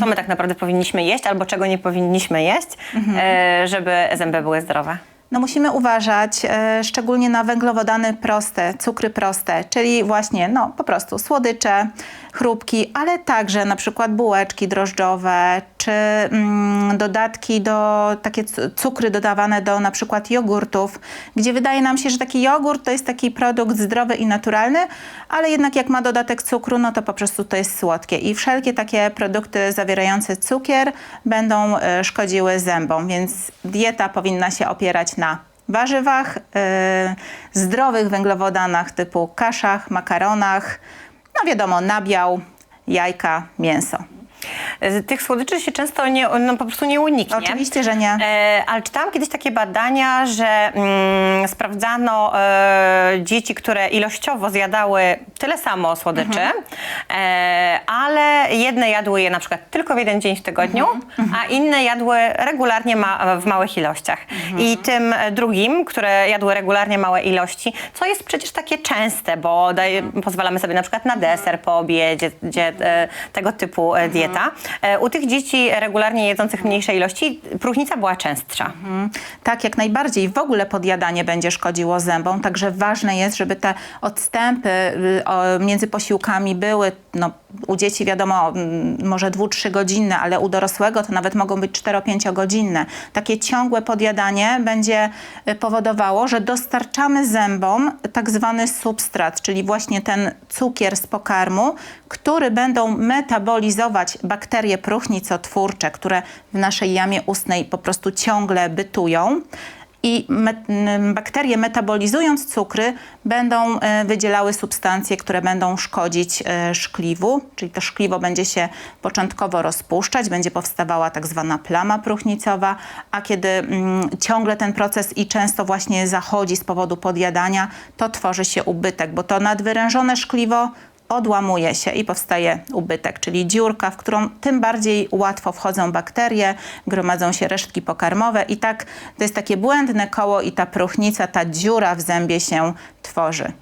co my tak naprawdę powinniśmy jeść albo czego nie powinniśmy jeść, e, żeby zęby były zdrowe. No musimy uważać e, szczególnie na węglowodany proste, cukry proste, czyli właśnie no po prostu słodycze, chrupki, ale także na przykład bułeczki drożdżowe, czy mm, dodatki do, takie cu- cukry dodawane do na przykład jogurtów, gdzie wydaje nam się, że taki jogurt to jest taki produkt zdrowy i naturalny, ale jednak jak ma dodatek cukru, no to po prostu to jest słodkie i wszelkie takie produkty zawierające cukier będą e, szkodziły zębom, więc dieta powinna się opierać na warzywach, e, zdrowych węglowodanach typu kaszach, makaronach, no wiadomo, nabiał, jajka, mięso. E, Tych słodyczy się często nie, no, po prostu nie uniknie. Oczywiście, że nie. E, ale czytałam kiedyś takie badania, że mm, sprawdzano e, dzieci, które ilościowo zjadały tyle samo słodyczy, e, ale jedne jadły je na przykład tylko w jeden dzień w tygodniu, a inne jadły regularnie ma, w małych ilościach. I tym drugim, które jadły regularnie małe ilości, co jest przecież takie częste, bo daje, pozwalamy sobie na przykład na deser po obiedzie, gdzie, e, tego typu e, dieta. E, u tych dzieci regularnie jedzących mniejsze ilości próchnica była częstsza. Tak, jak najbardziej. W ogóle podjadanie będzie szkodziło zębom, także ważne jest, żeby te odstępy y, między posiłkami były, no, u dzieci wiadomo, może dwu, trzy godzinne, ale u dorosłego to nawet mogą być 4-5 godzinne. Takie ciągłe podjadanie będzie y, powodowało, że dostarczamy zębom tak zwany substrat, czyli właśnie ten cukier z pokarmu, który będą metabolizować bakterie próchnicotwórcze, które w naszej jamie ustnej po prostu ciągle bytują. I bakterie metabolizując cukry będą e, wydzielały substancje, które będą szkodzić e, szkliwu, czyli to szkliwo będzie się początkowo rozpuszczać, będzie powstawała tak zwana plama próchnicowa, a kiedy mm, ciągle ten proces i często właśnie zachodzi z powodu podjadania, to tworzy się ubytek, bo to nadwyrężone szkliwo odłamuje się i powstaje ubytek, czyli dziurka, w którą tym bardziej łatwo wchodzą bakterie, gromadzą się resztki pokarmowe i tak to jest takie błędne koło i ta próchnica, ta dziura w zębie się tworzy.